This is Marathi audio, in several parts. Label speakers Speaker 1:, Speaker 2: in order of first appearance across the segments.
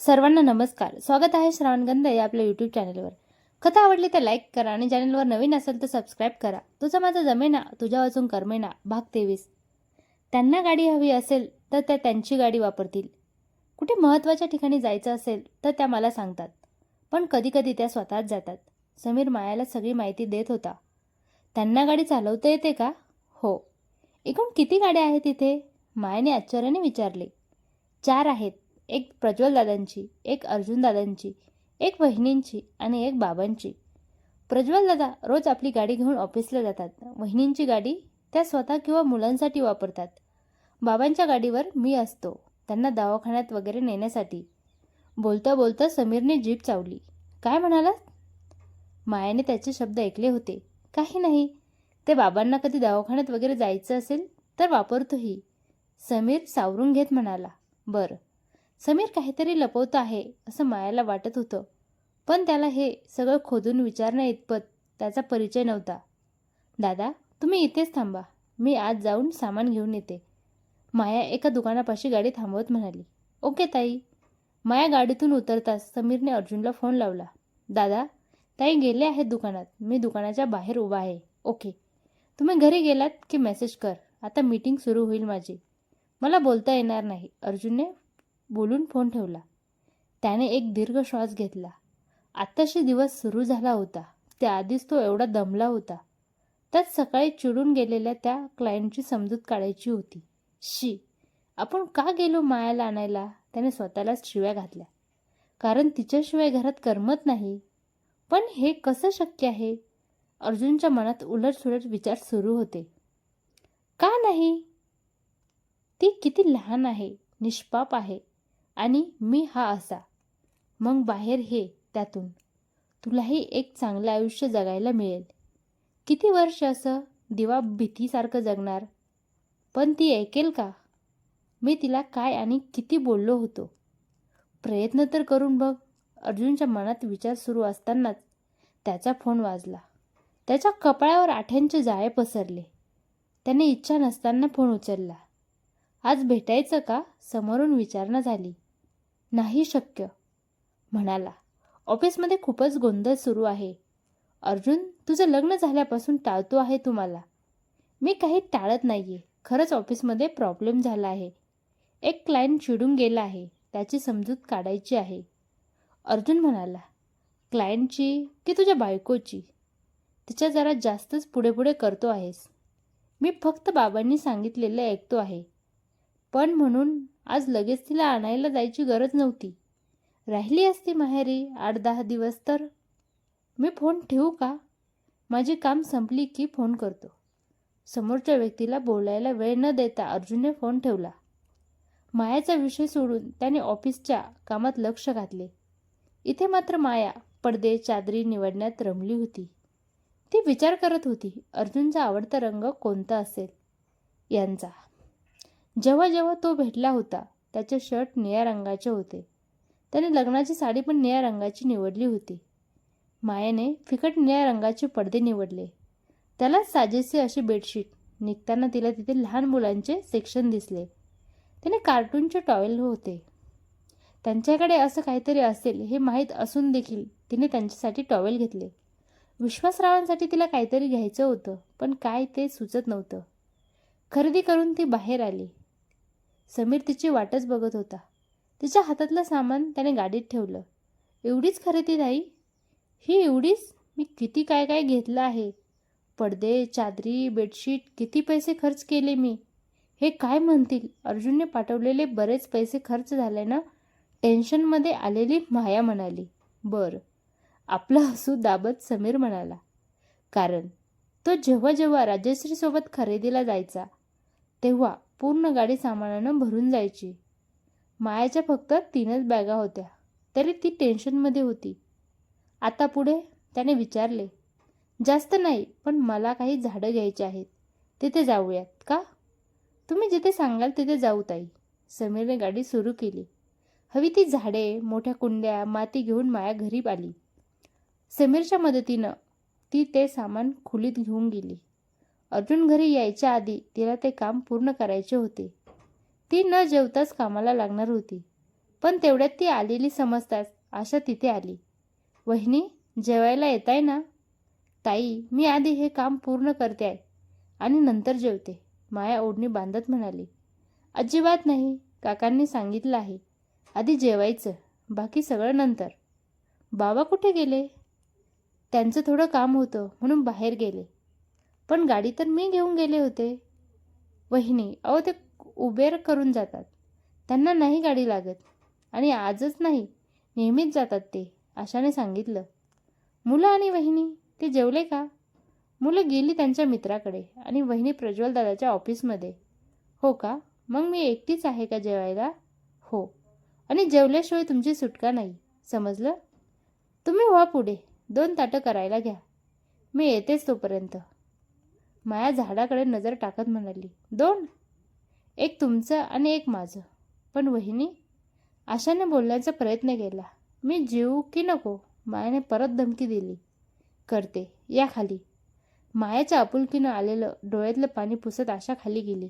Speaker 1: सर्वांना नमस्कार. स्वागत आहे श्रावणगंध या आपल्या यूट्यूब चॅनलवर कथा आवडली तर लाईक करा आणि चॅनलवर नवीन असेल तर सबस्क्राईब करा. तुझं माझं जमेना तुझ्या वाचून कर्मेना भाग तेवीस. त्यांना गाडी हवी असेल तर त्या त्यांची गाडी वापरतील. कुठे महत्त्वाच्या ठिकाणी जायचं असेल तर त्या मला सांगतात. पण कधीकधी त्या स्वतःच जातात. समीर मायाला सगळी माहिती देत होता. त्यांना गाडी चालवता येते का? हो. एकूण किती गाड्या आहेत तिथे मायाने आश्चर्याने विचारले. चार आहेत. एक प्रज्वल दादांची एक अर्जुन दादांची एक वहिनींची आणि एक बाबांची. प्रज्वल दादा रोज आपली गाडी घेऊन ऑफिसला जातात. वहिनींची गाडी त्या स्वतः किंवा मुलांसाठी वापरतात. बाबांच्या गाडीवर मी असतो. त्यांना दवाखान्यात वगैरे नेण्यासाठी. बोलता बोलता समीरने जीप चावली. काय म्हणालात? मायाने त्याचे शब्द ऐकले होते. काही नाही. ते बाबांना कधी दवाखान्यात वगैरे जायचं असेल तर वापरतोही. समीर सावरून घेत म्हणाला. बरं. समीर काहीतरी लपवतो आहे असं मायाला वाटत होतं. पण त्याला हे सगळं खोदून विचारण्या इतपत त्याचा परिचय नव्हता. दादा तुम्ही इथेच थांबा. मी आज जाऊन सामान घेऊन येते. माया एका दुकानापाशी गाडी थांबवत म्हणाली. ओके ताई. माया गाडीतून उतरताच समीरने अर्जुनला फोन लावला. दादा ताई गेले आहेत दुकानात. मी दुकानाच्या बाहेर उभा आहे. ओके. तुम्ही घरी गेलात की मेसेज कर. आता मीटिंग सुरू होईल माझी. मला बोलता येणार नाही. अर्जुनने बोलून फोन ठेवला. त्याने एक दीर्घ श्वास घेतला. आत्ताशी दिवस सुरू झाला होता. त्याआधीच तो एवढा दमला होता. त्यात सकाळी चिडून गेलेल्या त्या क्लायंटची समजूत काढायची होती. शी आपण का गेलो मायाला आणायला? त्याने स्वतःलाच शिव्या घातल्या. कारण तिच्याशिवाय घरात करमत नाही. पण हे कसं शक्य आहे? अर्जुनच्या मनात उलटसुलट विचार सुरू होते. का नाही? ती किती लहान आहे निष्पाप आहे. आणि मी हा असा. मग बाहेर हे त्यातून. तुलाही एक चांगलं आयुष्य जगायला मिळेल. किती वर्ष असं दिवा भीतीसारखं जगणार? पण ती ऐकेल का? मी तिला काय आणि किती बोललो होतो? प्रयत्न तर करून बघ. अर्जुनच्या मनात विचार सुरू असतानाच त्याचा फोन वाजला. त्याच्या कपाळावर आठ्यांचे जाळे पसरले. त्याने इच्छा नसताना फोन उचलला. आज भेटायचं का? समोरून विचारणा झाली. नाही शक्य. म्हणाला ऑफिसमध्ये खूपच गोंधळ सुरू आहे. अर्जुन तुझं लग्न झाल्यापासून टाळतो आहे तुम्हाला मी काही टाळत नाही आहे खरंच ऑफिसमध्ये प्रॉब्लेम झाला आहे. एक क्लायंट चिडून गेला आहे. त्याची समजूत काढायची आहे. अर्जुन म्हणाला क्लायंटची की तुझ्या बायकोची? तिच्या जरा जास्तच पुढे पुढे करतो आहेस. मी फक्त बाबांनी सांगितलेलं ऐकतो आहे. पण म्हणून आज लगेच तिला आणायला जायची गरज नव्हती. राहिली असती माहेरी आठ दहा दिवस तर. मी फोन ठेवू का? माझी काम संपली की फोन करतो. समोरच्या व्यक्तीला बोलायला वेळ न देता अर्जुनने फोन ठेवला. मायाचा विषय सोडून त्याने ऑफिसच्या कामात लक्ष घातले. इथे मात्र माया पडदे चादरी निवडण्यात रमली होती. ती विचार करत होती अर्जुनचा आवडता रंग कोणता असेल? यांचा. जेव्हा जेव्हा तो भेटला होता त्याचे शर्ट निळ्या रंगाचे होते. त्याने लग्नाची साडी पण निळ्या रंगाची निवडली होती. मायाने फिकट निळ्या रंगाचे पडदे निवडले. त्याला साजेसे अशी बेडशीट निघताना तिला तिथे लहान मुलांचे सेक्शन दिसले. त्याने कार्टूनचे टॉवेल होते. त्यांच्याकडे असं काहीतरी असेल हे माहीत असून देखील तिने त्यांच्यासाठी टॉवेल घेतले. विश्वासरावांसाठी तिला काहीतरी घ्यायचं होतं पण काय ते सुचत नव्हतं. खरेदी करून ती बाहेर आली. समीर तिची वाटच बघत होता. तिच्या हातातलं सामान त्याने गाडीत ठेवलं. एवढीच खरेदी नाही? ही एवढीच? मी किती काय काय घेतलं आहे? पडदे चादरी बेडशीट किती पैसे खर्च केले मी? हे काय म्हणतील? अर्जुनने पाठवलेले बरेच पैसे खर्च झाले ना? टेन्शनमध्ये आलेली माया म्हणाली. बरं. आपलं हसू दाबत समीर म्हणाला. कारण तो जेव्हा जेव्हा राजश्रीसोबत खरेदीला जायचा तेव्हा पूर्ण गाडी सामानानं भरून जायची. मायाच्या फक्त तीनच बॅगा होत्या. तरी ती टेन्शनमध्ये होती. आता पुढे त्याने विचारले जास्त नाही पण मला काही झाडं घ्यायची आहेत. तिथे जाऊयात का? तुम्ही जिथे सांगाल तिथे जाऊ ताई. समीरने गाडी सुरू केली. हवी ती झाडे मोठ्या कुंड्या माती घेऊन माया घरी आली. समीरच्या मदतीनं ती ते सामान खुलीत घेऊन गेली. अर्जुन घरी यायच्या आधी तिला ते काम पूर्ण करायचे होते. ती न जेवताच कामाला लागणार होती. पण तेवढ्यात ती आलेली समजताच आशा तिथे आली. वहिनी जेवायला येत आहे ना? ताई मी आधी हे काम पूर्ण करते आहे आणि नंतर जेवते माया ओढणी बांधत म्हणाली. अजिबात नाही काकांनी सांगितलं आहे. आधी जेवायचं बाकी सगळं नंतर. बाबा कुठे गेले? त्यांचं थोडं काम होतं म्हणून बाहेर गेले. पण गाडी तर मी घेऊन गेले होते. वहिनी अहो ते उबेर करून जातात. त्यांना नाही गाडी लागत आणि आजच नाही नेहमीच जातात ते आशाने सांगितलं. मुलं आणि वहिनी ते जेवले का? मुलं गेली त्यांच्या मित्राकडे आणि वहिनी प्रज्वल दादाच्या ऑफिसमध्ये. हो का? मग मी एकटीच आहे का जेवायला? हो. आणि जेवल्याशिवाय तुमची सुटका नाही समजलं? तुम्ही व्हा पुढे दोन ताटं करायला घ्या. मी येतेच तोपर्यंत. माया झाडाकडे नजर टाकत म्हणाली दोन एक तुमचं आणि एक माझं. पण वहिनी आशाने बोलण्याचा प्रयत्न केला मी जीव की नको मायाने परत धमकी दिली. करते या खाली. मायाच्या आपुलकीनं आलेलं डोळ्यातलं पाणी पुसत आशा खाली गेली.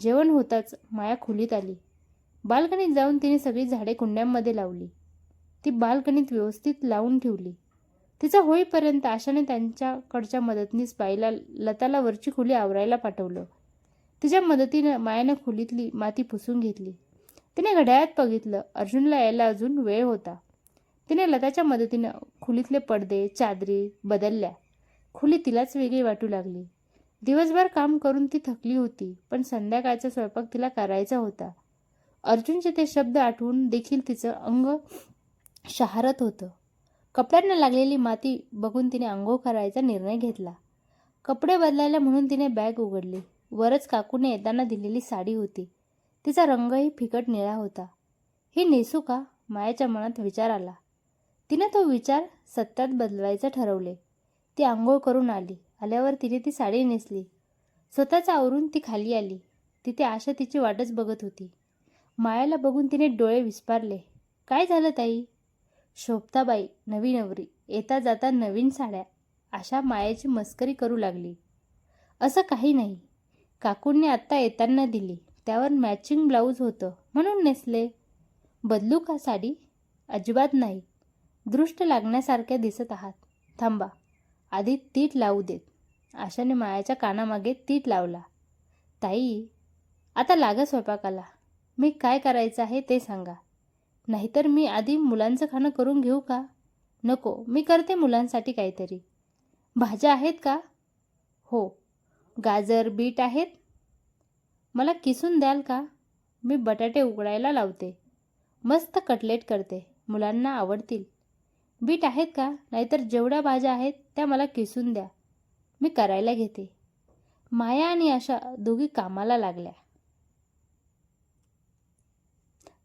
Speaker 1: जेवण होताच माया खोलीत आली. बाल्कनीत जाऊन तिने सगळी झाडे कुंड्यांमध्ये लावली. ती बाल्कनीत व्यवस्थित लावून ठेवली. तिचा होईपर्यंत आशाने त्यांच्याकडच्या मदतनीस बाईला लताला वरची खोली आवरायला पाठवलं. तिच्या मदतीनं मायानं खोलीतली माती पुसून घेतली. तिने घड्याळात बघितलं. अर्जुनला यायला अजून वेळ होता. तिने लताच्या मदतीनं खोलीतले पडदे चादरी बदलल्या. खोली तिलाच वेगळी वाटू लागली. दिवसभर काम करून ती थकली होती पण संध्याकाळचा स्वयंपाक तिला करायचा होता. अर्जुनचे ते शब्द आठवून देखील तिचं अंग शहारत होतं. कपड्यांना लागलेली माती बघून तिने आंघोळ करायचा निर्णय घेतला. कपडे बदलायला म्हणून तिने बॅग उघडली. वरच काकूने येताना दिलेली साडी होती. तिचा रंगही फिकट निळा होता. ही नेसू का? मायाच्या मनात विचार आला. तिने तो विचार सत्यात बदलवायचं ठरवले. ती आंघोळ करून आली. आल्यावर तिने ती साडी नेसली. स्वतःचा आवरून ती खाली आली. तिथे आशा तिची वाटच बघत होती. मायाला बघून तिने डोळे विस्पारले. काय झालं ताई? शोभताबाई नवी नवरी येता जाता नवीन साड्या अशा मायाची मस्करी करू लागली. असं काही नाही. काकूंनी आत्ता येताना दिली. त्यावर मॅचिंग ब्लाऊज होतं. म्हणून नेसले. बदलू का साडी? अजिबात नाही. दृष्ट लागण्यासारख्या दिसत आहात. थांबा. आधी तीट लावू देत. आशाने मायाच्या कानामागे तीट लावला. ताई आता लागा स्वयंपाकाला. मी काय करायचं आहे ते सांगा. नाहीतर मी आधी मुलांचं खाणं करून घेऊ का? नको मी करते मुलांसाठी काहीतरी. भाज्या आहेत का? हो. गाजर बीट आहेत? मला किसून द्याल का? मी बटाटे उकडायला लावते. मस्त कटलेट करते. मुलांना आवडतील. बीट आहेत का? नाहीतर जेवढ्या भाज्या आहेत त्या मला किसून द्या. मी करायला घेते. माया आणि आशा दोघी कामाला लागल्या.